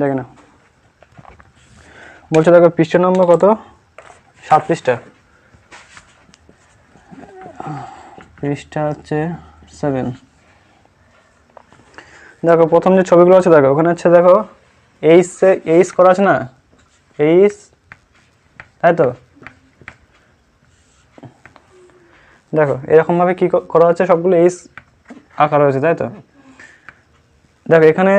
দেখে না বলছে দেখো পৃষ্ঠা নম্বর কত? সাত পৃষ্ঠা পৃষ্ঠা হচ্ছে সেভেন দেখো, প্রথম যে ছবিগুলো আছে, দেখো, ওখানে হচ্ছে দেখো এইস এইস করা আছে না? এইস তাই তো? দেখো, এরকমভাবে কী করা হচ্ছে সবগুলো এইস আঁকা রয়েছে, তাই তো? দেখো, এখানে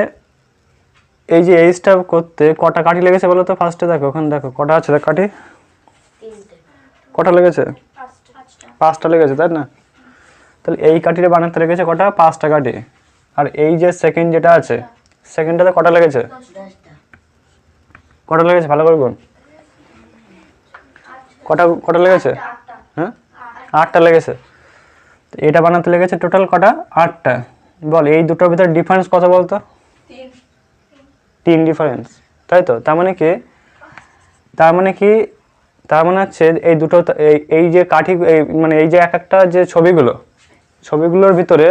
এই যে এইচটা করতে কটা কাঠি লেগেছে বলো তো ফার্স্টে দেখো ওখানে দেখো কটা আছে দেখ কাঠি? কটা লেগেছে? পাঁচটা। লেগেছে তাই না? তাহলে এই কাঠিটা বানাতে লেগেছে কটা? পাঁচটা কাঠি। আর এই যে সেকেন্ড যেটা আছে সেকেন্ডটাতে কটা লেগেছে? কটা লেগেছে? ভালো করে বল। কটা কটা লেগেছে? হ্যাঁ? আটটা লেগেছে। এটা বানাতে লেগেছে টোটাল কটা? আটটা। বল এই দুটোর ভিতরে ডিফারেন্স কত বলতো? তিন ডিফারেন্স তাই তো? তার মানে কি? তার মানে কি? তার মানে হচ্ছে এই দুটো এই- যে কাঠি মানে এই যে এক একটা যে ছবিগুলো, ছবিগুলোর ভিতরে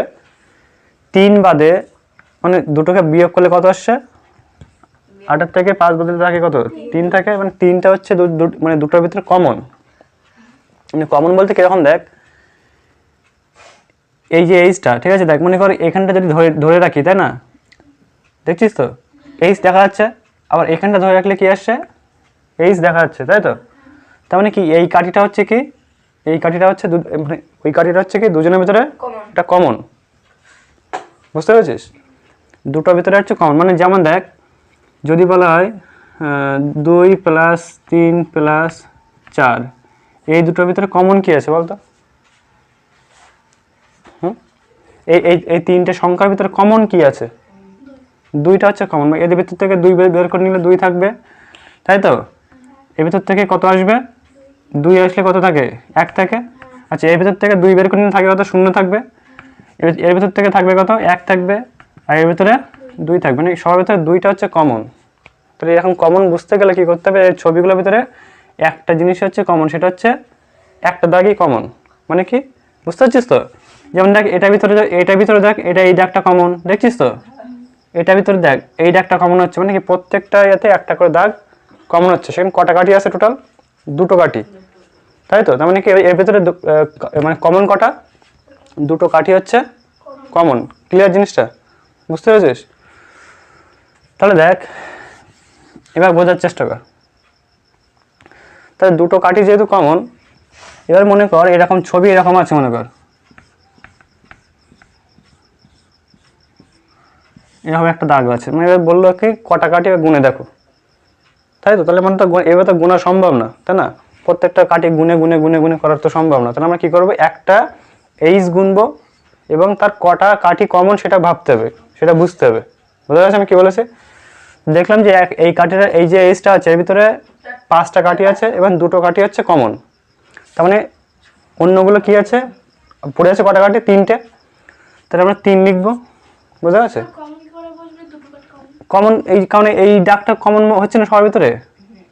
তিন বাদে মানে দুটোকে বিয়োগ করলে কত আসছে? আটের থেকে পাঁচ বদলে থাকে কত? তিন থাকে মানে তিনটা হচ্ছে মানে দুটোর ভিতরে কমন মানে কমন বলতে কীরকম দেখ? এই যে এইচটা, ঠিক আছে? দেখ, মনে কর এখানটা যদি ধরে ধরে রাখি, তাই না? দেখছিস তো? এইচ দেখা যাচ্ছে আবার এখানটা ধরে রাখলে কি আসছে? এইচ দেখা যাচ্ছে তাই তো? তার মানে কি এই কাঠিটা হচ্ছে কি? এই কাঠিটা হচ্ছে দু- মানে ওই কাঠিটা হচ্ছে কি দুজনের ভিতরে? একটা কমন বুঝতে পেরেছিস? দুটোর ভিতরে হচ্ছে কমন মানে যেমন দেখ যদি বলা হয় দুই প্লাস তিন প্লাস চার এই দুটোর ভিতরে কমন কি আছে বলতো? হুম? এই এই এই তিনটে সংখ্যার ভিতরে কমন কি আছে? দুইটা হচ্ছে কমন এদের ভিতর থেকে দুই বের করে নিলে দুই থাকবে, তাই তো? এর ভিতর থেকে কত আসবে? দুই আসলে কত থাকে? এক থাকে। আচ্ছা এর ভিতর থেকে দুই বের করে নিলে থাকবে কত? শূন্য থাকবে। এর- ভিতর থেকে থাকবে কত? এক থাকবে। আর এর ভিতরে দুই থাকবে। মানে সবার ভিতরে দুইটা হচ্ছে কমন তাহলে এখন কমন বুঝতে গেলে কি করতে হবে? ছবিগুলোর ভিতরে একটা জিনিস হচ্ছে কমন সেটা হচ্ছে একটা দাগই কমন মানে কি? বুঝতে পারছিস তো? যেমন দেখ, এটার ভিতরে এটার ভিতরে দেখ, এটা এই দাগটা কমন দেখছিস তো? এটার ভিতরে দেখ, এই দাগটা কমন হচ্ছে মানে কি প্রত্যেকটা ইয়েতে একটা করে দাগ কমন হচ্ছে। সেখানে কটা কাঠি আছে টোটাল দুটো কাঠি। তাই তো? তার মানে কি এর- ভিতরে মানে কমন কটা? দুটো কাঠি হচ্ছে কমন ক্লিয়ার জিনিসটা? বুঝতে পেরেছিস? তাহলে দেখ, এবার বোঝার চেষ্টা কর। তাহলে দুটো কাঠি যেহেতু কমন এবার মনে কর এরকম ছবি এরকম আছে মনে কর। এরকম একটা দাগ আছে। মানে এবার বলল কি, কটা এবার গুনে দেখো। তাই তো? তাহলে মানে তো এবার তো গোনা সম্ভব না, তাই না? প্রত্যেকটা কাঠি গুনে গুনে গুনে গুনে করার তো সম্ভব না। তাহলে আমরা কী করব? একটা এইচ গুনবো এবং তার কটা কাঠি কমন সেটা ভাবতে হবে, সেটা বুঝতে হবে। বুঝতে পারছি আমি কী বলেছি? দেখলাম যে এক এই কাঠিটা এই যে এইচটা আছে, এর ভিতরে পাঁচটা কাঠি আছে এবং দুটো কাঠি হচ্ছে কমন। তার মানে অন্যগুলো কি আছে? পড়ে আছে কটা কাঠি? তিনটে। তাহলে আমরা তিন লিখব। বুঝতে পারছে? কমন এই কারণে এই দাগটা কমন হচ্ছে না সবার ভিতরে?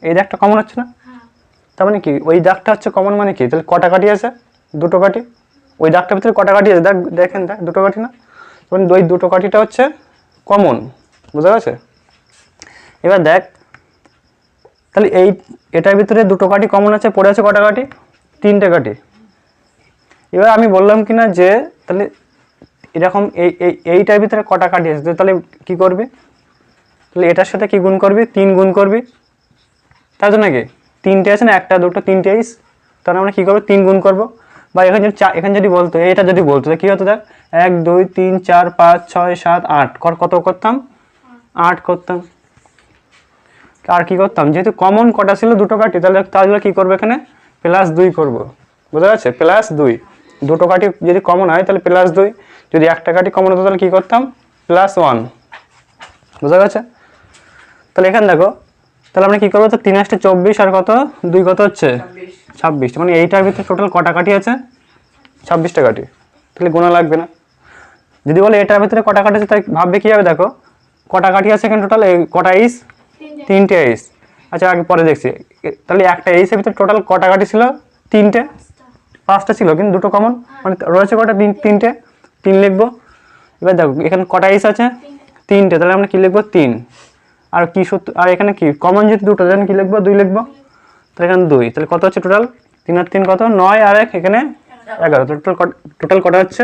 এই দাগটা কমন হচ্ছে না? তার মানে কি? ওই দাগটা হচ্ছে কমন মানে কি? তাহলে কটা কাঠি আছে? দুটো কাঠি? ওই দাগটার ভিতরে কটা কাঠি আছে? দেখ দেখেন দেখ দুটো কাঠি না? মানে ওই দুটো কাঠিটা হচ্ছে কমন বুঝা গেছে? এবার দেখ তাহলে এই এটার ভিতরে দুটো কাঠি কমন আছে পড়ে আছে কটা কাঠি? তিনটে কাঠি। এবার আমি বললাম কি না যে তাহলে এরকম এই এই- এইটার ভিতরে কটা কাঠি আছে? তাহলে কি করবি? তাহলে এটার সাথে কি গুণ করবি? তিন গুণ করবি। তাই তো নাকি তিনটে আছে না, একটা, দুটো, তিনটে ইস তাহলে আমরা কী করব? তিন গুণ করব। বা এখানে যদি চা- এখানে যদি বলতো, এটা যদি বলতো কী হতো দেখ? এক, দুই, তিন, চার, পাঁচ, ছয়, সাত, আট। কর কত করতাম? আট করতাম। আর কি করতাম? যেহেতু কমন কটা ছিল দুটো কাঠি, তাহলে তাহলে কী করব এখানে? প্লাস দুই করব। বুঝতে যাচ্ছে প্লাস দুই। দুটো কাঠি যদি কমন হয়, তাহলে প্লাস দুই। যদি একটা কাঠি কমন হতো, তাহলে কী করতাম? প্লাস ওয়ান বোঝা গেছে তাহলে এখানে দেখো তাহলে আমরা কি করব? তো তিন আসটা চব্বিশ আর কত? দুই কত হচ্ছে? ছাব্বিশ। মানে এইটার ভিতরে টোটাল কটা কাঠি আছে? ছাব্বিশটা কাঠি। তাহলে গোনা লাগবে না। যদি বলে এটার ভিতরে কটা কাঠি আছে তাই ভাববে কী হবে দেখো? কটা কাঠি আছে এখানে টোটাল কটা ইস? তিনটে। ইস। আচ্ছা আগে পরে দেখছি। তাহলে একটা ইসের ভিতরে টোটাল কটা কাঠি ছিল? তিনটে? পাঁচটা ছিল কিন্তু দুটো কমন মানে রয়েছে কটা? তিন তিনটে? তিন লিখব। এবার দেখো এখানে কটা ইস আছে? তিনটে। তাহলে আমরা কী লিখব? তিন। আর কি সূত্র আর এখানে কি? কমন যেহেতু দুটো দেন কি লিখব? দুই লিখব? তাহলে এখানে দুই। তাহলে কত হচ্ছে টোটাল তিন আর তিন কত? নয় আর এক এখানে এগারো। টোটাল টোটাল কটা হচ্ছে?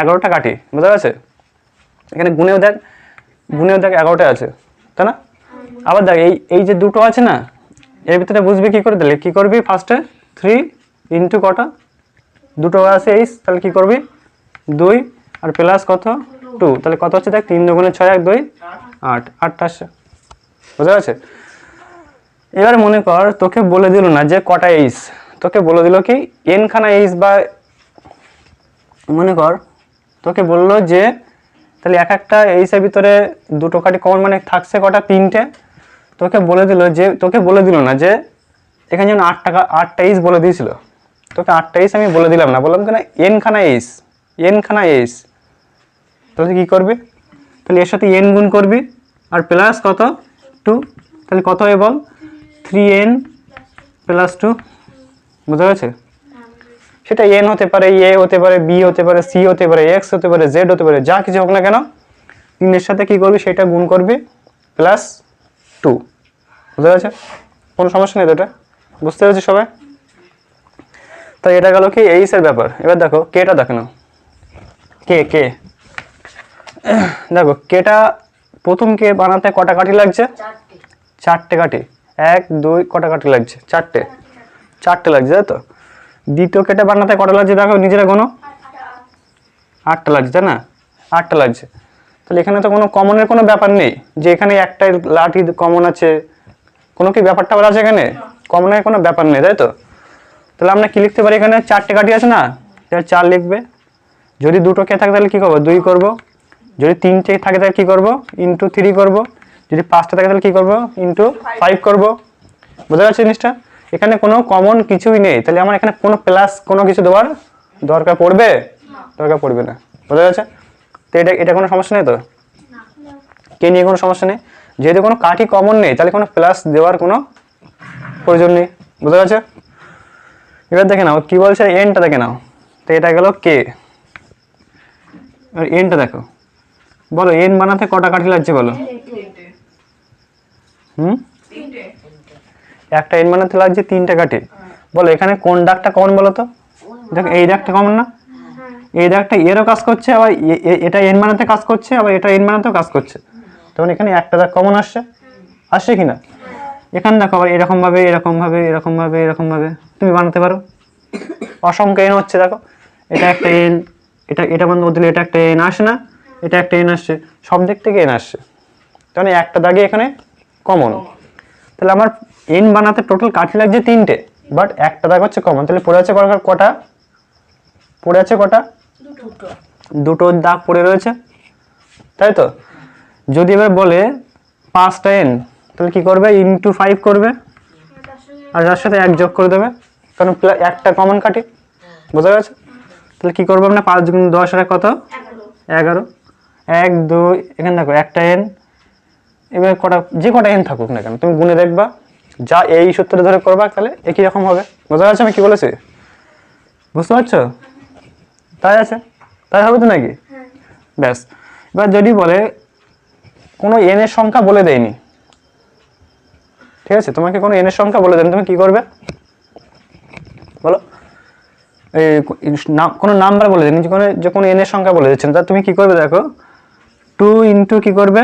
এগারোটা কাঠি। বুঝতে গেছে এখানে গুনেও দেখ গুনেও দেখ এগারোটা আছে। তাই না? আবার দেখ, এই এই যে দুটো আছে না, এর ভিতরে বুঝবি কি করে দিলে? কি করবি ফার্স্টে থ্রি ইন্টু কটা? দুটো আছে এইস তাহলে কী করবি? দুই আর প্লাস কত? টু তাহলে কত হচ্ছে দেখ? তিন দুগুণে ছয়, এক, দুই, আট। আটটা বুঝা গেছে? এবার মনে কর, তোকে বলে দিল না যে কটা এইস তোকে বলে দিল কি এন খানা এইস বা মনে কর, তোকে বলল যে, তাহলে এক একটা এইসের ভিতরে দুটো কাটি কমন মানে থাকছে কটা? তিনটে। তোকে বলে দিল যে, তোকে বলে দিল না যে, এখানে যেমন আট টাকা আটটা এইস বলে দিয়েছিল। তোকে আটটা এইস আমি বলে দিলাম না, বললাম কেন? এন খানা এইস এন খানা এইস তাহলে কি করবি? তাহলে এর সাথে এন গুণ করবি। আর প্লাস কত? টু তাহলে কত হয় বল? থ্রি এন প্লাস টু বুঝা গেছে? সেটা এন হতে পারে এ হতে পারে বি হতে পারে সি হতে পারে এক্স হতে পারে জেড হতে পারে যা কিছু হোক না কেন, তিনের সাথে কি করবি? সেটা গুণ করবি প্লাস টু বুঝতে পারছে কোনো সমস্যা নেই তো এটা বুঝতে পেরেছি সবাই? তাই এটা গেল কি? এইসের ব্যাপার। এবার দেখো কেটা দেখো না কে কে দেখো কেটা প্রথম কে বানাতে কটা কাঠি লাগছে? চারটে। কাঠি। এক দুই কটা কাঠি লাগছে? চারটে। চারটে লাগছে তাই তো? দ্বিতীয় কেটে বানাতে কটা লাগছে দেখো নিজেরা কোনো আটটা লাগছে তাই না? আটটা লাগছে। তাহলে এখানে তো কোনো কমনের কোনো ব্যাপার নেই। যে এখানে একটাই লাঠি কমন আছে কোনো কি ব্যাপারটা আবার আছে এখানে? কমনের কোনো ব্যাপার নেই তাই তো? তাহলে আমরা কি লিখতে পারি এখানে? চারটে কাঠি আছে না? চার লিখবে। যদি দুটো কে থাকে তাহলে কি করব? দুই করব। যদি তিনটে থাকে তাহলে কি করব? ইন্টু থ্রি করব। যদি পাঁচটা থাকে তাহলে কি করব? ইন্টু ফাইভ করব। বোঝা যাচ্ছে জিনিসটা? এখানে কোনো কমন কিছুই নেই। তাহলে আমার এখানে কোনো প্লাস কোনো কিছু দেওয়ার দরকার পড়বে? দরকার পড়বে না। বোঝা যাচ্ছে তো এটা এটা কোনো সমস্যা নেই তো? কে নিয়ে কোনো সমস্যা নেই? যেহেতু কোনো কাঠি কমন নেই, তাহলে কোনো প্লাস দেওয়ার কোনো প্রয়োজন নেই। বুঝতে পারছ এবার দেখে নাও, কি বলছে? এনটা দেখে নাও। তো এটা গেল কে আর এনটা দেখো। বলো এন বানাতে কটা কাঠি লাগছে বলো? হুম? একটা এন বানাতে লাগছে তিনটে কাঠি। বলো, এখানে কোন ডাকটা কমন বলো তো? দেখো, এই ডাকটা কমন না? এই ডাকটা এরও কাজ করছে, আবার এটা এন বানাতে কাজ করছে, আবার এটা এন বানাতেও কাজ করছে। তখন এখানে একটা দাগ কমন আসছে। আসছে কি না? এখানে দেখো, আবার এরকম ভাবে এরকম ভাবে এরকম ভাবে এরকম ভাবে। তুমি বানাতে পারো। অসংখ্য এন হচ্ছে, দেখো। এটা একটা এন এটা এটা বন্ধ দিলে এটা একটা এন আসে না। এটা একটা এন আসছে সব দিক থেকে এন আসছে। তাহলে একটা দাগে এখানে কমন তাহলে আমার এন বানাতে টোটাল কাঠি লাগছে তিনটে বাট একটা দাগ হচ্ছে কমন তাহলে পড়ে আছে কটা- পড়ে আছে কটা? দুটো দাগ পড়ে রয়েছে। তাই তো? যদি এবার বলে পাঁচটা এন তাহলে কি করবে? ইনটু ফাইভ করবে। আর তার সাথে এক যোগ করে দেবে। কারণ একটা কমন কাটি বোঝা গেছে? তাহলে কি করব আমরা? পাঁচ গুণ দশ আর কত? এগারো। এক, দুই, এখানে দেখো একটা এন এবার কটা, যে কটা এন থাকুক না কেন, তুমি গুনে দেখবা, যা এই সূত্রে ধরে করবা, তাহলে একই রকম হবে। বোঝা যাচ্ছে আমি কি বলেছি? বুঝতে পারছ? তাই আছে? তাই হবে তো নাকি? ব্যাস, এবার যদি বলে কোনো এনের সংখ্যা বলে দেয়নি, ঠিক আছে? তোমাকে কোনো এনের সংখ্যা বলে দেন তুমি কি করবে? বলো। এই কোনো নাম্বার বলে যে কোনো যে কোনো এনের সংখ্যা বলে দিচ্ছেন তা তুমি কি করবে দেখো? টু ইন্টু কি করবে?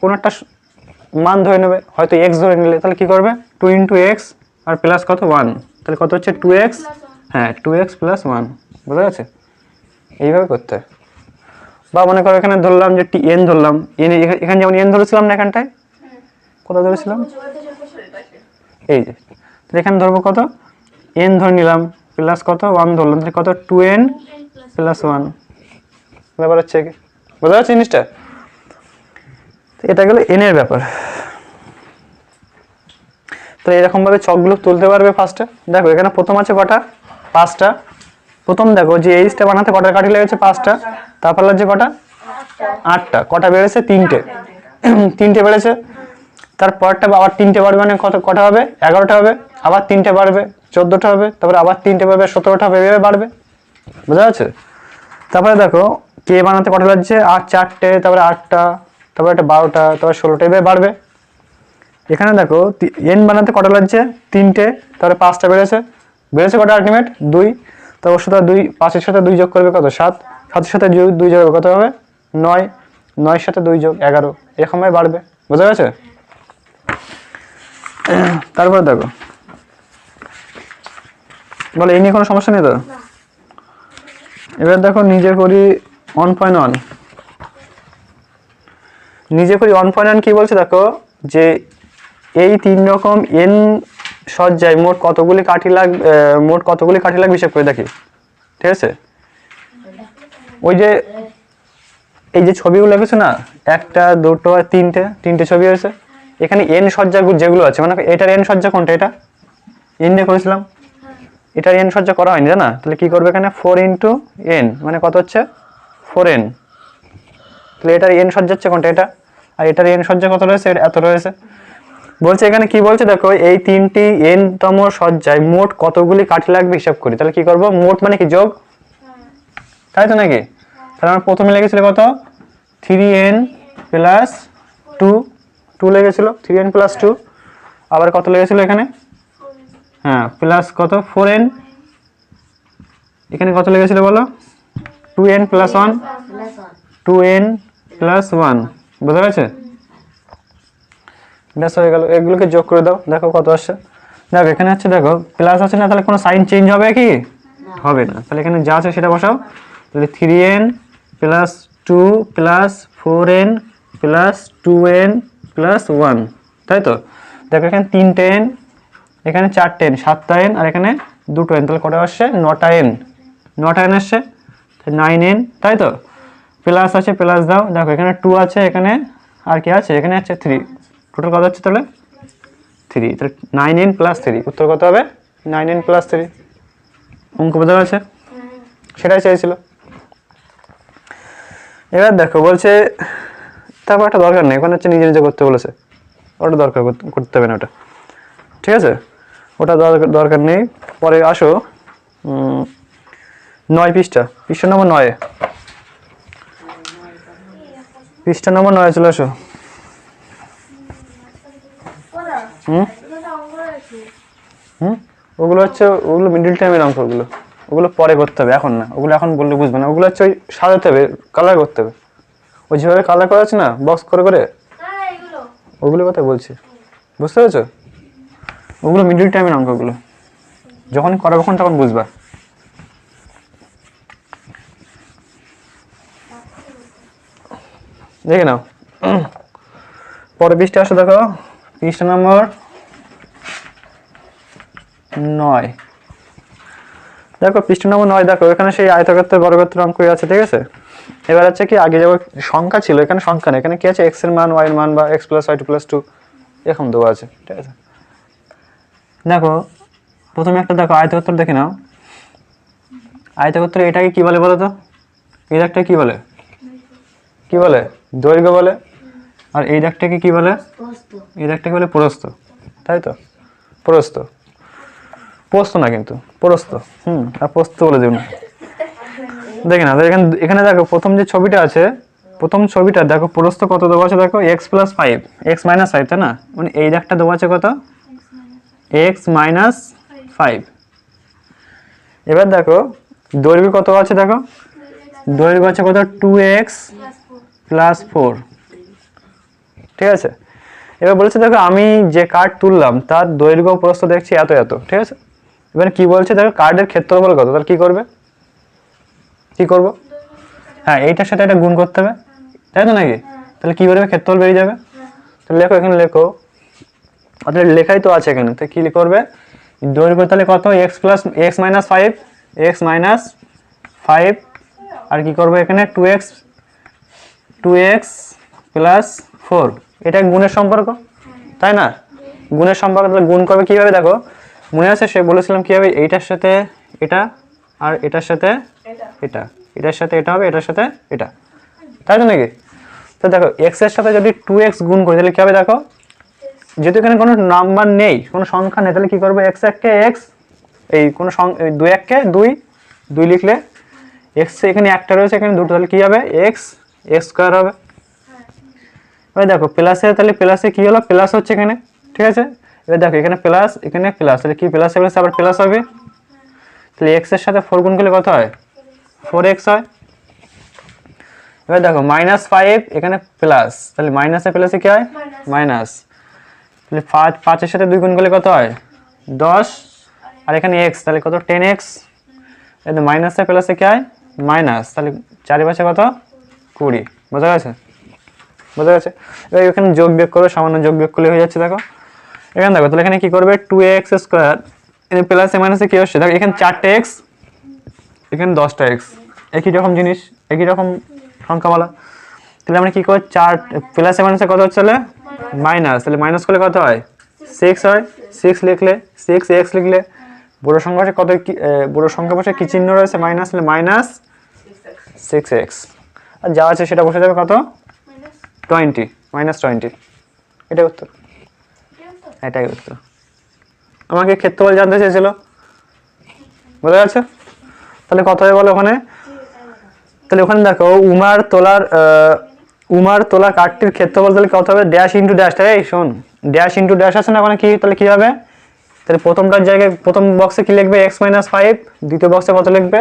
কোনো একটা মান ধরে নেবে? হয়তো এক্স ধরে নিলে, তাহলে কি করবে? টু ইন্টু এক্স আর প্লাস কত? ওয়ান তাহলে কত হচ্ছে? টু এক্স হ্যাঁ টু এক্স প্লাস ওয়ান বোঝা গেছে? এইভাবে করতে। হয় বা মনে করো এখানে ধরলাম যে টি এন ধরলাম। এন এখানে যেমন এন ধরেছিলাম না এখানটায়? কত ধরেছিলাম? এই যে। তাহলে এখানে ধরবো কত? এন ধরে নিলাম প্লাস কত? ওয়ান ধরলাম। তাহলে কত? টু এন প্লাস ওয়ান ব্যাপার হচ্ছে বোঝা যাচ্ছে জিনিসটা? এটা গেলো এনের ব্যাপার। তো এরকমভাবে চকগুলো তুলতে পারবে ফার্স্টে দেখো, এখানে প্রথম আছে কটা? পাঁচটা। প্রথম দেখো, যে এইচটা বানাতে কটা কাঠি লেগেছে? পাঁচটা। তারপর লাগছে কটা? আটটা। কটা বেড়েছে? তিনটে। তিনটে বেড়েছে। তারপরটা আবার তিনটে বাড়বে মানে কত কটা হবে? এগারোটা হবে। আবার তিনটে বাড়বে। চোদ্দোটা হবে। তারপরে আবার তিনটে বাড়বে। সতেরোটা হবে। এভাবে বাড়বে। বোঝা যাচ্ছে? তারপরে দেখো, কে বানাতে কটা লাগছে? আর চারটে। তারপরে আটটা। তারপরে একটা বারোটা তারপরে ষোলোটা এভাবে বাড়বে। এখানে দেখো এন বানাতে কটা লাগছে? তিনটে তারপরে পাঁচটা বেড়েছে। বেড়েছে কটা আলটিমেট দুই। তো ওর সাথে দুই পাঁচের সাথে দুই যোগ করবে কত? সাত। সাতের সাথে দুই- যোগ কত হবে? নয়। নয়ের সাথে দুই যোগ এগারো। এরকমভাবে বাড়বে। বোঝা গেছে? তারপরে দেখো। বলে এই নিয়ে কোনো সমস্যা নেই তো? এবার দেখো নিজে করি ওয়ান পয়েন্ট ওয়ান নিজে করি ওয়ান পয়েন্ট ওয়ান কি বলছে দেখো? যে এই তিন রকম এন সজ্জায় মোট কতগুলি কাঠি লাগ মোট কতগুলি কাঠি লাগবে হিসেব করে দেখি। ঠিক আছে? ওই যে, এই যে ছবিগুলো লিখেছে না? একটা, দুটো আর তিনটে তিনটে ছবি হয়েছে। এখানে এন সজ্জা যেগুলো আছে মানে এটার এন সজ্জা কোনটা এটা? এন দিয়ে করেছিলাম। এটার এন সজ্জা করা হয়নি, জানা? তাহলে কি করবে এখানে? ফোর ইন্টু এন মানে কত হচ্ছে? ফোর এন তাহলে এটার এন সজ্জা হচ্ছে কোনটা? এটা? আর এটার এন সজ্জা কত রয়েছে? এত রয়েছে। বলছে এখানে কি বলছে? দেখো এই তিনটি এন তম সজ্জায় মোট কতগুলি কাঠি লাগবে হিসাব করি। তাহলে কি করব? মোট মানে কি? যোগ? তাই তো নাকি? তাহলে আমার প্রথমে লেগেছিল কত? Three N plus two two লেগেছিল? থ্রি এন প্লাস টু আবার কত লেগেছিল এখানে? হ্যাঁ প্লাস কত? ফোর এন এখানে কত লেগেছিল বলো? Two N plus one two N plus one বোঝা গেছে ব্যাস হয়ে গেল। এগুলোকে যোগ করে দাও। দেখো কত আসছে। দেখো এখানে হচ্ছে দেখো প্লাস আছে না তাহলে কোনো সাইন চেঞ্জ হবে কি? হবে না। তাহলে এখানে যা আছে সেটা বসাও। তাহলে three N plus two plus four N plus two N plus one তাই তো? দেখো এখানে তিনটে এন এখানে চারটে এন সাতটা এন আর এখানে দুটো এন তাহলে কটা আসছে? নটা এন নটা এন আসছে। নাইন এন তাই তো? প্লাস আছে প্লাস দাও। দেখো, এখানে টু আছে, এখানে আর কি আছে? এখানে আছে থ্রি টোটাল কত হচ্ছে তাহলে? থ্রি তাহলে নাইন এন প্লাস থ্রি উত্তর কত হবে? নাইন এন প্লাস থ্রি অঙ্ক বোঝা গেছে? সেটাই চাইছিল। এবার দেখো, বলছে, তারপর একটা দরকার নেই। ওখানে হচ্ছে নিজে নিজে করতে বলেছে। ওটা দরকার করতে- হবে না ওটা। ঠিক আছে? ওটা দরকার দরকার নেই। পরে আসো। নয় পৃষ্ঠা। পৃষ্ঠা নম্বর নয়। পৃষ্ঠা নম্বর নয়, চলে আসো। হুম? হুম? ওগুলো হচ্ছে, ওগুলো মিডিল টাইমের অঙ্ক ওগুলো পরে করতে হবে, এখন না। ওগুলো এখন বললে বুঝবে না। ওগুলো হচ্ছে ওই সাজাতে হবে কালার করতে হবে। ওই যেভাবে কালার করা আছে না বক্স করে করে? ওগুলো কথা বলছি। বুঝতে পেরেছ? ওগুলো মিডিল টাইমের অঙ্কগুলো যখন করাবে, তখন তখন বুঝবা। দেখে নাও। পরে পৃষ্ঠা আসো দেখো। পৃষ্ঠা নম্বর নয়। দেখো, পৃষ্ঠা নম্বর নয়, দেখো, এখানে সেই আয়তক্ষেত্রের বর্গক্ষেত্রের অঙ্কই আছে, ঠিক আছে? এবার হচ্ছে কি, আগে যেমন সংখ্যা ছিল, এখানে সংখ্যা নেই। এখানে কি আছে? এক্সের মান ওয়াই এর মান বা X plus Y two plus two এরকম দেওয়া আছে, ঠিক আছে? দেখো, প্রথমে একটা দেখো আয়তক্ষেত্র দেখে নাও। আয়তক্ষেত্র এটাকে কি বলে বলো তো? এই দাগটা কি বলে? কি বলে? দৈর্ঘ্য বলে? আর এই দাগটাকে কি বলে? এই দাগটাকে বলে প্রস্থ। তাই তো? প্রস্থ। প্রস্থ না কিন্তু প্রস্থ। হুম আর প্রস্থ বলে দেবেন দেখে না এখানে এখানে দেখো প্রথম যে ছবিটা আছে প্রথম ছবিটা দেখো প্রস্থ কত দেওয়া আছে দেখো X plus five X minus five তাই না? মানে এই দাগটা দেওয়া আছে কত? এক্স মাইনাস ফাইভ এবার দেখো দৈর্ঘ্য কত আছে দেখো? দৈর্ঘ্য আছে কত? Two X plus four. ঠিক আছে? এবার বলছে, দেখো, আমি যে কার্ড তুললাম, তার দৈর্ঘ্য প্রস্থ দেখছি এত এত। ঠিক আছে? এবার কি বলছে, দেখো কার্ডের ক্ষেত্রফল কত? তাহলে কি করবে? কি করব? হ্যাঁ এইটার সাথে এটা গুণ করতে হবে। তাই তো নাকি? তাহলে কি করবে ক্ষেত্রফল বেরিয়ে যাবে। তাহলে লেখো, এখানে লেখো। অর্থাৎ লেখাই তো আছে এখানে। তো কি করবে? দৈর্ঘ্য তাহলে কত? X plus X minus five X minus five আর কি করব এখানে? Two X two X plus four এটা গুণের সম্পর্ক? তাই না? গুণের সম্পর্ক তাহলে গুণ করবে কীভাবে? দেখো, মনে আছে সে বলেছিলাম কীভাবে? এইটার সাথে এটা আর এটার সাথে এটা। এটার সাথে এটা হবে, এটার সাথে এটা। তাই তো নাকি? তো দেখো এক্সের সাথে যদি টু এক্স গুণ করি, তাহলে কী হবে দেখো? যেহেতু এখানে কোনো নাম্বার নেই, কোনো সংখ্যা নেই, তাহলে কী করব? এক্স এককে এক্স এই কোনো দুই এককে দুই দুই লিখলে এক্স এখানে একটা রয়েছে, এখানে দুটো, তাহলে কী হবে? এক্স এক্স স্কোয়ার হবে। এবার দেখো প্লাসে তাহলে প্লাসে কী হলো? প্লাস হচ্ছে এখানে ঠিক আছে? এবার দেখো এখানে প্লাস এখানে প্লাস তাহলে কি প্লাস প্লাস আবার প্লাস হবে? তাহলে এক্সের সাথে ফোর গুণ করলে কত হয়? ফোর এক্স হয়। এবার দেখো মাইনাস ফাইভ এখানে প্লাস তাহলে মাইনাসে প্লাসে কি হয়? মাইনাস তাহলে পাঁচ পাঁচের সাথে দুই গুণ করলে কত হয়? দশ। আর এখানে এক্স তাহলে কত? টেন এক্স মাইনাসে প্লাসে কি হয়? মাইনাস তাহলে চারিপাশে কত? কুড়ি। বোঝা গেছে? বোঝা গেছে? এবার এখানে যোগ বিয়োগ করো, সামান্য যোগ বিয়োগ করলে হয়ে যাচ্ছে, দেখো। এখানে দেখো, তাহলে এখানে কি করবে? টু এক্স স্কোয়ার প্লাসে মাইনাসে কি হচ্ছে দেখো, এখানে চারটে এক্স এখানে দশটা এক্স একই রকম জিনিস, একই রকম সংখ্যামালা তাহলে আমরা কি করি চার প্লাসে মাইনাসে কত হচ্ছে তাহলে? মাইনাস তাহলে মাইনাস করলে কত হয়? সিক্স হয়। সিক্স লিখলে সিক্স এক্স লিখলে, বড় সংখ্যা কত বড় সংখ্যা পাশে কি চিহ্ন রয়েছে? মাইনাস তাহলে মাইনাস সিক্স এক্স আর যা আছে সেটা বসে যাবে কত? টোয়েন্টি মাইনাস টোয়েন্টি এটাই উত্তর। এটাই উত্তর। আমাকে ক্ষেত্রফল জানতে চেয়েছিল। বোঝা যাচ্ছে? তাহলে কত হবে বলো ওখানে? তাহলে ওখানে দেখো উমার তোলার উমার তোলা কাঠটির ক্ষেত্রফল তাহলে কত হবে? ড্যাশ ইন্টু ড্যাশ তাই শোন ড্যাশ ইন্টু ড্যাশ আছে না ওখানে কি? তাহলে কী হবে? তাহলে প্রথমটার জায়গায় প্রথম বক্সে কি লিখবে? এক্স মাইনাস ফাইভ দ্বিতীয় বক্সে কত লিখবে?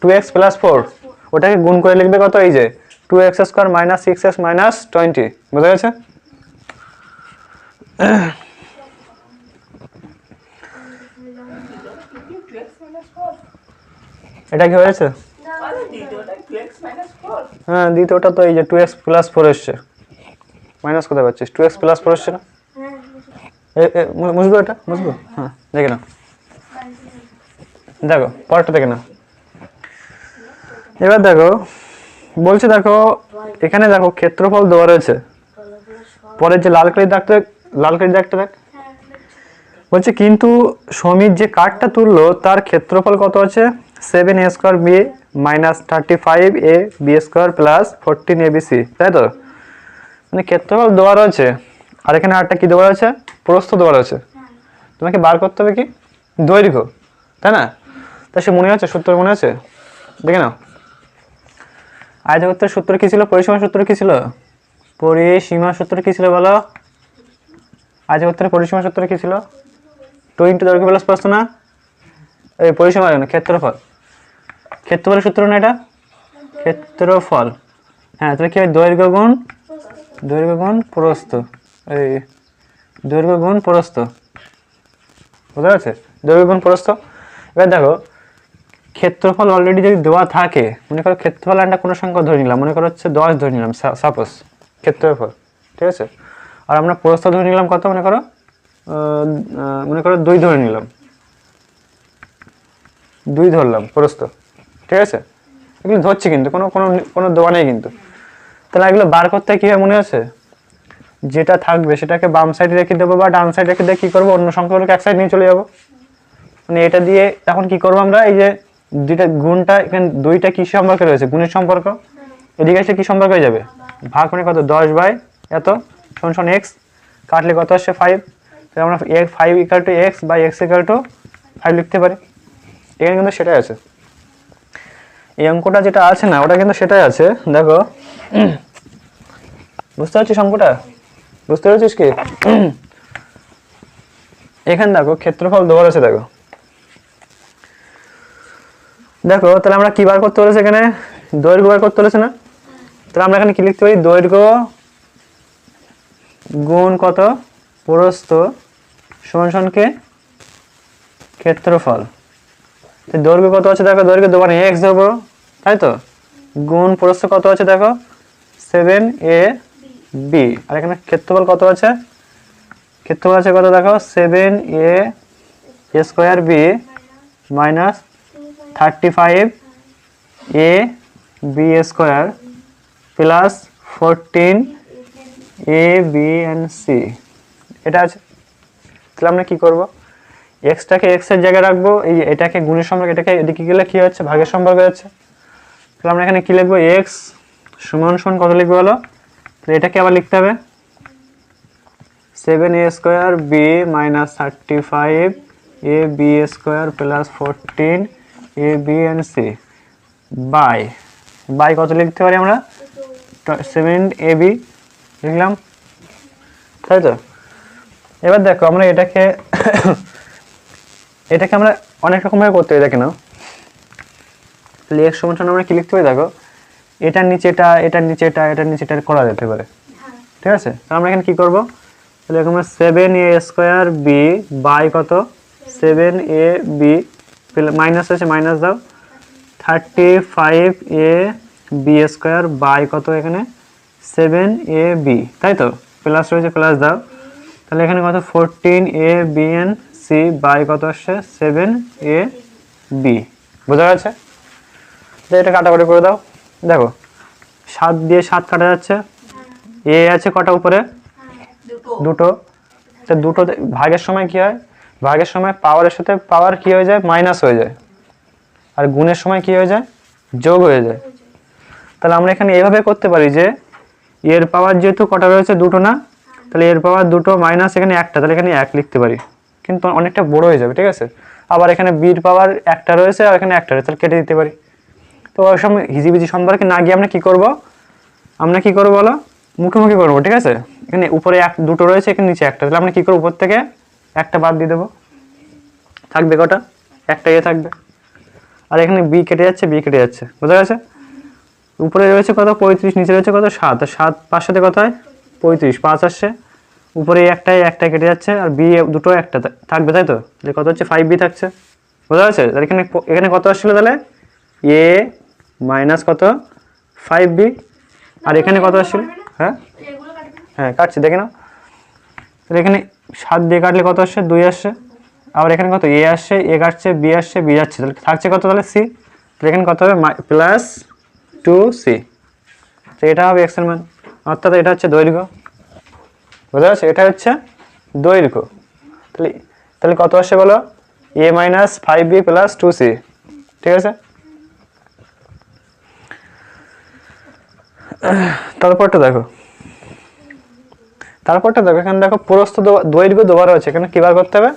টু এক্স প্লাস ফোর ওটাকে গুণ করে লিখবে কত? এই যে two X square minus six X minus twenty বোঝা গেছে? এটা কি হয়েছে? হ্যাঁ দ্বিতীয়টা তো এই যে টু এক্স প্লাস ফোর এসছে। মাইনাস কোথায় পাচ্ছিস? টু এক্স প্লাস ফোর এসছে না? এ- এ, মু- মুছবো এটা? মুছবো? হ্যাঁ দেখে না দেখো পরেরটা দেখে নাও। এবার দেখো, বলছে দেখো, এখানে দেখো ক্ষেত্রফল দেওয়া রয়েছে। পরের যে লাল কালির দাগটা, লাল কালির দাগটা দেখ। বলছে, কিন্তু সমীর যে কার্ডটা তুললো, তার ক্ষেত্রফল কত আছে? Seven A square B minus thirty five A B square plus fourteen A B C তাই তো? মানে ক্ষেত্রফল দেওয়া রয়েছে, আর এখানে আরেকটা কি দেওয়া রয়েছে? প্রস্থ দেওয়া রয়েছে। তোমাকে বার করতে হবে কি? দৈর্ঘ্য, তাই না? তা সে মনে আছে? সূত্র মনে আছে? দেখে নাও। আয়তক্ষেত্রের সূত্র কি ছিল? পরিসীমা সূত্র কী ছিল? পরিসীমা সূত্র কী ছিল বলো? আয়তক্ষেত্রের পরিসীমা সূত্র কী ছিল? টু ইন্টু দৈর্ঘ্য প্লাস প্রস্থ না? এই পরিসীমা না ক্ষেত্রফল। ক্ষেত্রফলের সূত্র না এটা? ক্ষেত্রফল। হ্যাঁ তাহলে কি হয়? দৈর্ঘ্য গুণ দৈর্ঘ্য গুণ প্রস্থ। এই দৈর্ঘ্য গুণ প্রস্থ। বুঝতে পারছে দৈর্ঘ্য গুণ এবার দেখো ক্ষেত্রফল অলরেডি যদি দেওয়া থাকে, মনে করো ক্ষেত্রফল একটা কোনো সংখ্যা ধরে নিলাম, মনে করো হচ্ছে দশ ধরে নিলাম সাপোজ ক্ষেত্রফল, ঠিক আছে? আর আমরা প্রস্থ ধরে নিলাম কত, মনে করো? মনে করো দুই ধরে নিলাম। দুই ধরলাম প্রস্থ, ঠিক আছে? এগুলো ধরছি কিন্তু, কোনো কোনো কোনো দেওয়া নেই কিন্তু। তাহলে এগুলো বার করতে কি মনে আছে? যেটা থাকবে সেটাকে বাম সাইডে রেখে দেবো বা ডান সাইডে রেখে দিয়ে কী করব? অন্য সংখ্যাগুলোকে এক সাইড নিয়ে চলে যাব। মানে এটা দিয়ে এখন কি করব আমরা? এই যে দুইটা গুণটা এখানে দুইটা কি সম্পর্কে রয়েছে? গুণের সম্পর্ক? এদিকে এসে কি সম্পর্ক হয়ে যাবে? ভাগ মানে কত? দশ বাই এত শোন শোন এক্স কাটলে কত আসছে ফাইভ তাহলে আমরা five equal two X by X equal two five লিখতে পারি। এখানে কিন্তু সেটাই আছে। এই অঙ্কটা যেটা আছে না, ওটা কিন্তু সেটাই আছে। দেখো। বুঝতে পারছিস অঙ্কটা? বুঝতে পারছিস কি? এখানে দেখো, ক্ষেত্রফল দেওয়া আছে দেখো। দেখো, তাহলে আমরা কি বার করতে বলেছে এখানে? দৈর্ঘ্য বার করতে বলেছে না? তাহলে আমরা এখানে কি লিখতে পারি? দৈর্ঘ্য গুণ কত? প্রস্থ সমান সমানকে ক্ষেত্রফল। তো দৈর্ঘ্য কত আছে দেখো? দৈর্ঘ্য দোকানে এক্স দেবো তাই তো? গুণ প্রস্থ কত আছে দেখো? সেভেন এ বি আর এখানে ক্ষেত্রফল কত আছে? ক্ষেত্রফল আছে কত দেখো? Seven A square B minus thirty five A B square plus fourteen A B and C. এটা আছে। তাহলে আমরা কি করব? এক্সটাকে এক্সের জায়গায় রাখব, এই এটাকে গুণের সম্পর্ক, এটাকে এদিকে গেলে কি হচ্ছে? ভাগের সম্পর্ক হচ্ছে। তাহলে আমরা এখানে কি লিখব? এক্স সমান সমান কত লিখব বলো? তাহলে এটাকে আবার লিখতে হবে। Seven A square B minus thirty five A B square plus fourteen A B and C by by কত লিখতে পারি আমরা? সেভেন এ বি লিখলাম। তাই তো? এবার দেখো, আমরা এটাকে এটাকে আমরা অনেক রকমভাবে করতে পারি, দেখে নাও। তাহলে এক্স সমান আমরা কি লিখতে পারি, দেখো? এটার নিচে এটা এটার নিচে এটা এটার নিচে এটা করা যেতে পারে। ঠিক আছে? তো আমরা এখানে কি করব? তাহলে এরকম seven A square B by কত? সেভেন এ বি মাইনাস আছে মাইনাস দাও। Thirty five A B square by কত এখানে? সেভেন এ বি তাই তো? প্লাস রয়েছে প্লাস দাও। তাহলে এখানে কত? Fourteen A B and C by কত আসছে? সেভেন এ বি বোঝা গেছে? এটা কাটাকুটি করে দাও। দেখো সাত দিয়ে সাত কাটা যাচ্ছে। এ আছে কটা উপরে? দুটো। তো দুটো ভাগের সময় কি হয়? ভাগের সময় পাওয়ারের সাথে পাওয়ার কি হয়ে যায়? মাইনাস হয়ে যায়। আর গুণের সময় কি হয়ে যায়? যোগ হয়ে যায়। তাহলে আমরা এখানে এইভাবে করতে পারি যে, এর পাওয়ার যেহেতু কটা রয়েছে? দুটো না? তাহলে এর পাওয়ার দুটো মাইনাস এখানে একটা, তাহলে এখানে এক লিখতে পারি। কিন্তু অনেকটা বড় হয়ে যাবে, ঠিক আছে? আবার এখানে বির পাওয়ার একটা রয়েছে আর এখানে একটা রয়েছে, তাহলে কেটে দিতে পারি। তো ওই সময় হিজিবিজি সম্পর্কে না গিয়ে আমরা কি করব? আমরা কি করব বলো? মুখোমুখি করব, ঠিক আছে? এখানে উপরে এক, দুটো রয়েছে, এখানে নিচে একটা। তাহলে আমরা কী করব উপর থেকে? একটা বাদ দিয়ে দেবো। থাকবে কটা? একটা ইয়ে থাকবে। আর এখানে বি কেটে যাচ্ছে বি কেটে যাচ্ছে। বোঝা গেছে? উপরে রয়েছে কত? পঁয়ত্রিশ, নিচে রয়েছে কত? সাত। আর সাত পাঁচ সাথে কত হয়? পঁয়ত্রিশ। পাঁচ আসছে। উপরে একটাই একটা কেটে যাচ্ছে, আর বি দুটো একটা থাকবে, তাই তো? তাহলে কত হচ্ছে? ফাইভ বি থাকছে। বোঝা গেছে? তাহলে এখানে এখানে কত আসছিল তাহলে? এ মাইনাস কত? ফাইভ বি আর এখানে কত আসছিল? হ্যাঁ? হ্যাঁ কাটছি, দেখে নাও। তাহলে এখানে সাত দিয়ে কাটলে কত আসছে দুই আসছে আবার এখানে কত? এ আসছে এ কাটছে, বি আসছে বি যাচ্ছে। তাহলে থাকছে কত? তাহলে সি। তাহলে এখানে কত হবে? প্লাস টু সি তো এটা হবে এক্সের মান। অর্থাৎ এটা হচ্ছে দৈর্ঘ্য। বোঝা যাচ্ছে এটা হচ্ছে দৈর্ঘ্য। তাহলে তাহলে কত আসছে বলো? A minus five B plus two C ঠিক আছে? তারপরটা দেখো। তারপরটা দেখো, এখানে দেখো প্রস্থ দৈর্ঘ্য দুবার আছে এখানে কী বার করতে হবে?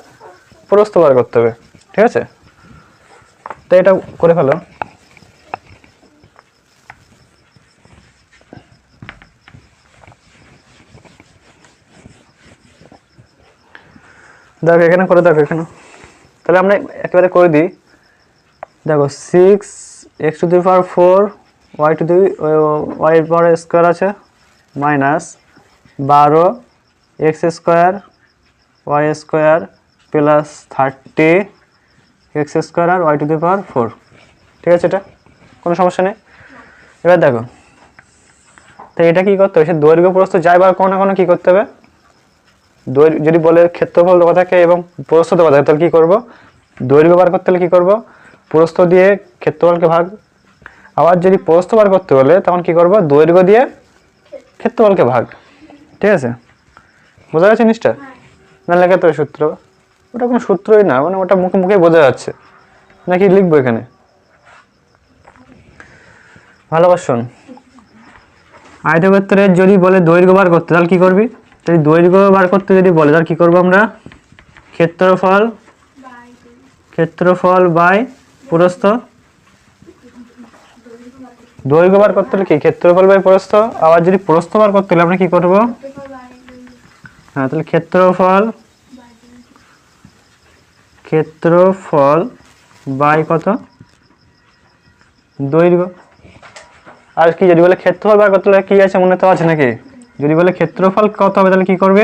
প্রস্থ বার করতে হবে, ঠিক আছে? তো এটা করে ফেলো। দেখো, এখানে করে দেখো, এখানে। তাহলে আমরা একেবারে করে দিই। দেখো six x to the power four y to the y power square আছে মাইনাস বারো, x square, y square plus thirty, x square R y to the power four. ঠিক আছে এটা? কোনো সমস্যা নেই? এবার দেখো। তো এটা কি করতে হবে? সে দৈর্ঘ্য প্রস্থ যাই বার কোনো কোনো কী করতে হবে? দৈর্ঘ্য যদি বলে ক্ষেত্রফল দেওয়া থাকে এবং প্রস্থ দেওয়া থাকে, তাহলে কী করব? দৈর্ঘ্য বার করতে হলে কী করব? প্রস্থ দিয়ে ক্ষেত্রফলকে ভাগ। আবার যদি প্রস্থ বার করতে হলে তখন কী করব? দৈর্ঘ্য দিয়ে ক্ষেত্রফলকে ভাগ। ঠিক আছে? বোঝা যাচ্ছে জিনিসটা না লেখা তো সূত্র। ওটা কোনো সূত্রই না মানে ওটা মুখে মুখে বোঝা যাচ্ছে। নাকি লিখব এখানে? ভালোবাসুন আয়তক্ষেত্রের যদি বলে দৈর্ঘ্য বার করতে, তাহলে কী করবি? যদি দৈর্ঘ্য বার করতে যদি বলে, তাহলে কী করব আমরা? ক্ষেত্রফল ক্ষেত্রফল বাই প্রস্থ দৈর্ঘ্য বার করতে হলে কি? ক্ষেত্রফল বাই প্রস্থ। আবার যদি প্রস্থ বার করতে হলে আমরা কি করব? হ্যাঁ তাহলে ক্ষেত্রফল ক্ষেত্রফল বাই কত? দৈর্ঘ্য। আর কি, যদি বলে ক্ষেত্রফল বার করতে হলে কি আছে মনে তো আছে নাকি? যদি বলে ক্ষেত্রফল কত হবে তাহলে কি করবে?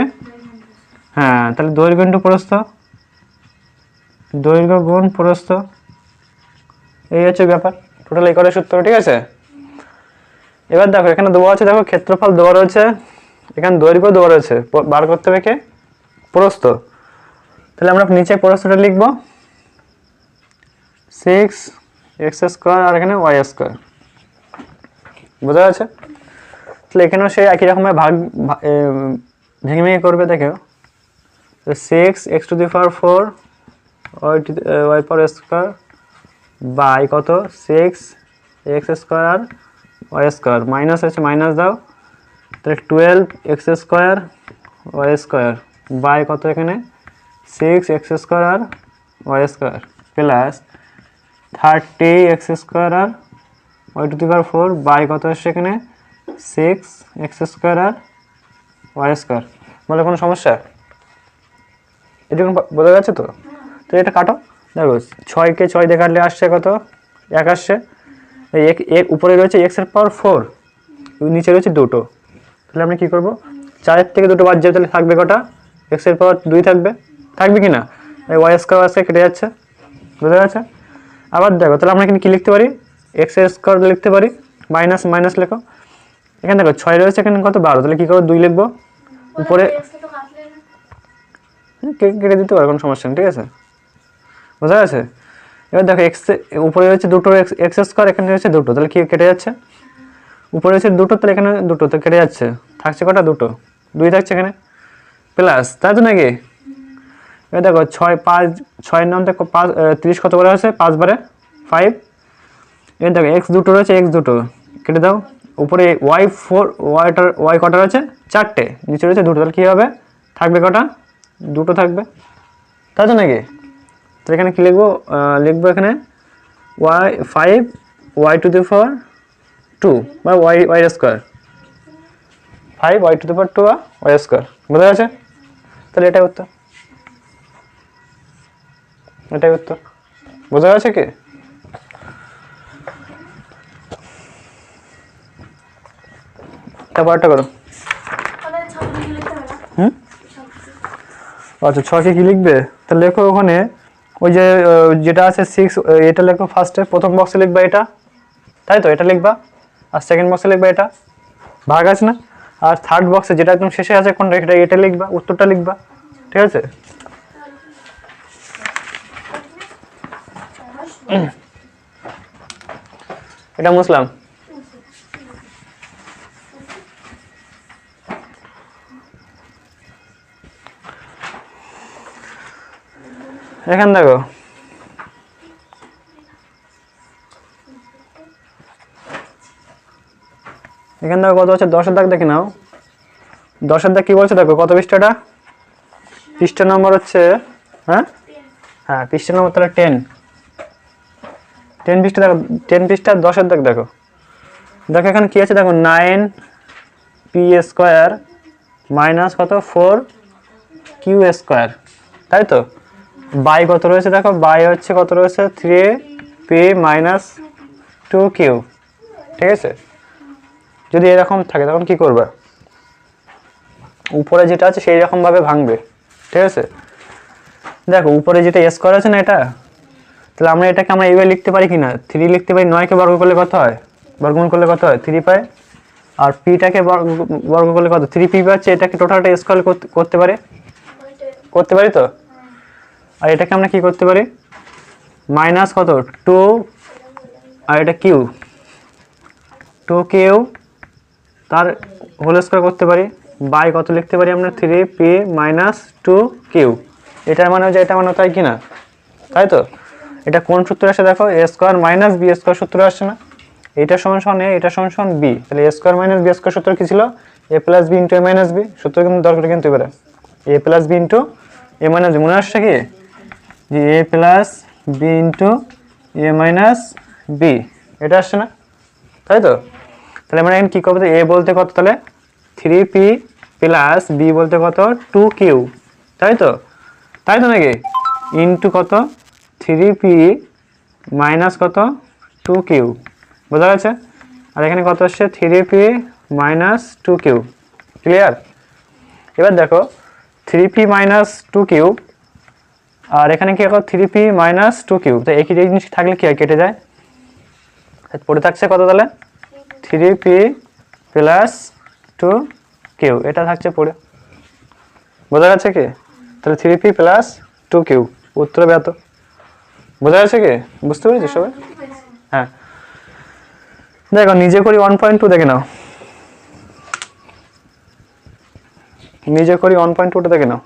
হ্যাঁ তাহলে দৈর্ঘ্য ইন্টু প্রস্থ। দৈর্ঘ্য গুণ প্রস্থ। এই হচ্ছে ব্যাপার। টোটাল এই করে সূত্র, ঠিক আছে? এবার দেখো, এখানে দেওয়া আছে, দেখো, ক্ষেত্রফল দেওয়া রয়েছে, এখানে দৈর্ঘ্য দেওয়া রয়েছে বার করতে হবে কে? প্রস্থ। তাহলে আমরা নিচে প্রস্থটা লিখব। সিক্স এক্স স্কোয়ার আর এখানে ওয়াই স্কোয়ার বোঝা যাচ্ছে তাহলে এখানেও সে একই রকমের ভাগ ভেঙে ভেঙে করবে, দেখো। Six x to the power four y to y power square by কত? সিক্স এক্স স্কোয়ার আর ওয়াই স্কোয়ার। মাইনাস আছে মাইনাস দাও। তাহলে twelve x square, y square. By কত এখানে? Six x square R y square. Plus thirty x square R y to the four by কত আসছে এখানে? সিক্স এক্স স্কোয়ার আর ওয়াই স্কোয়ার। বলে কোনো সমস্যা? এটুকু বোঝা যাচ্ছে তো? তো এটা কাটো। দেখো, ছয়কে ছয় দিয়ে কাটলে আসছে কত? এক আসছে। এক এক উপরে রয়েছে এক্সের পাওয়ার ফোর নিচে রয়েছে দুটো। তাহলে আমরা কী করব? চারের থেকে দুটো বাদ যাবে তাহলে থাকবে কটা? এক্সের পাওয়ার দুই থাকবে। থাকবে কি না? ওয়াই স্কোয়ার আসছে কেটে যাচ্ছে। বোঝা যাচ্ছে আবার দেখো, তাহলে আমরা এখানে কী লিখতে পারি? এক্স স্কোয়ার লিখতে পারি। মাইনাস মাইনাস লেখো। এখানে দেখো, ছয় রয়েছে, এখানে কত? বারো। তাহলে কী করব দুই লিখব। উপরে কেটে দিতে পারে, কোনো সমস্যা নেই, ঠিক আছে? বোঝা গেছে? এবার দেখো এক্স উপরে রয়েছে দুটো এক্স স্কোয়ার এখানে রয়েছে দুটো, তাহলে কি কেটে যাচ্ছে? উপরে রয়েছে দুটো, তাহলে এখানে দুটো, তো কেটে যাচ্ছে। থাকছে কটা? দুটো। দুই থাকছে এখানে। প্লাস তাই তো নাকি এবার দেখো, ছয়, পাঁচ, ছয়ের দেখো, পাঁচ তিরিশ কত করে আছে পাঁচ বারে ফাইভ এবার দেখো এক্স দুটো রয়েছে এক্স দুটো। কেটে দাও। উপরে ওয়াই ফোর ওয়াইটার ওয়াই কটা রয়েছে? চারটে। নিচে রয়েছে দুটো, তাহলে কী হবে? থাকবে কটা? দুটো থাকবে। তাই তো নাকি এখানে কী লিখব? লিখব এখানে y five y to the four to বা y y square five y to the four to বা ওয়াই স্কোয়ার বোঝা গেছে? তাহলে এটাই উত্তর। এটাই উত্তর। বোঝা গেছে কি? তারপর একটা করো। হুম? আচ্ছা ছকে কি লিখবে? তাহলে লেখো ওখানে ওই যে যেটা আছে সিক্স এটা লিখব ফার্স্টে প্রথম বক্সে লিখবা এটা। তাই তো? এটা লিখবা। আর সেকেন্ড বক্সে লিখবা এটা। ভাগ আছে না? আর থার্ড বক্সে যেটা একদম শেষে আছে কোনটা এটা এটা লিখবা, উত্তরটা লিখবা। ঠিক আছে? এটা মুসলাম। এখানে দেখো। এখান দেখো কত হচ্ছে দশের দাগ দেখে নাও। দশের দাগ কি বলছে দেখো? কত পৃষ্ঠাটা? পৃষ্ঠা নম্বর হচ্ছে হ্যাঁ? হ্যাঁ পৃষ্ঠা নম্বর তাহলে টেন টেন পৃষ্ঠা দেখো টেন পৃষ্ঠা দশের দাগ দেখো। দেখো এখানে কি আছে? দেখো নাইন পি স্কোয়ার মাইনাস কত? ফোর কিউ স্কোয়ার তাই তো? বাই কত রয়েছে? দেখো, বাই হচ্ছে কত রয়েছে? Three p minus two q ঠিক আছে? যদি এরকম থাকে, তখন কি করবে? উপরে যেটা আছে, সেই রকমভাবে ভাঙবে। ঠিক আছে? দেখো, উপরে যেটা এস করা আছে না এটা? তাহলে আমরা এটাকে আমরা এইভাবে লিখতে পারি কি না থ্রি লিখতে পারি, নয়কে বর্গ করলে কত হয়? বর্গমূল করলে কত হয়? থ্রি পাই। আর পিটাকে বর্গ করলে কত? থ্রি পি পাচ্ছে, এটাকে টোটালটা স্কোয়ার করতে পারে? করতে পারি তো? আর এটাকে আমরা কি করতে পারি? মাইনাস কত? টু, আর এটা কিউ। টু কিউ, তার হোল স্কোয়ার করতে পারি। বাই কত লিখতে পারি আমরা? Three p minus two q. এটার মানে হচ্ছে এটা মানে তাই কি না? তাই তো? এটা কোন সূত্র আসে দেখো? A square minus b square সূত্র আসছে না। এটা সমান সমান এ, এটা সমান সমান বি। তাহলে a square minus b square সূত্র কি ছিল? A plus b into a minus b. সূত্র কিন্তু দরকার কিন্তু এবারে। A plus b into a minus b. মনে আসছে কি? যে a plus b into a minus b. এটা আসছে না? তাই তো? তাহলে আমরা এখন কী করব? এ বলতে কত তাহলে? থ্রি পি প্লাস বি বলতে কত? টু কিউ তাই তো? তাই তো নাকি? ইন্টু কত? থ্রি পি মাইনাস কত? টু কিউ বোঝা গেছে? আর এখানে কত আসছে? Three p minus two q clear এবার দেখো three p minus two q আর এখানে কি এখন three p minus two q তো একই জিনিস থাকলে কি হয় কেটে যায়? পড়ে থাকছে কত তাহলে? Three p plus two q এটা থাকছে পড়ে। বোঝা যাচ্ছে কি? তাহলে three p plus two q উত্তর ব্যত বোঝা যাচ্ছে কি? বুঝতে পেরেছি সবাই? হ্যাঁ। দেখো নিজে করি ওয়ান পয়েন্ট টু দেখে নাও। নিজে করি ওয়ান পয়েন্ট টুটা দেখে নাও।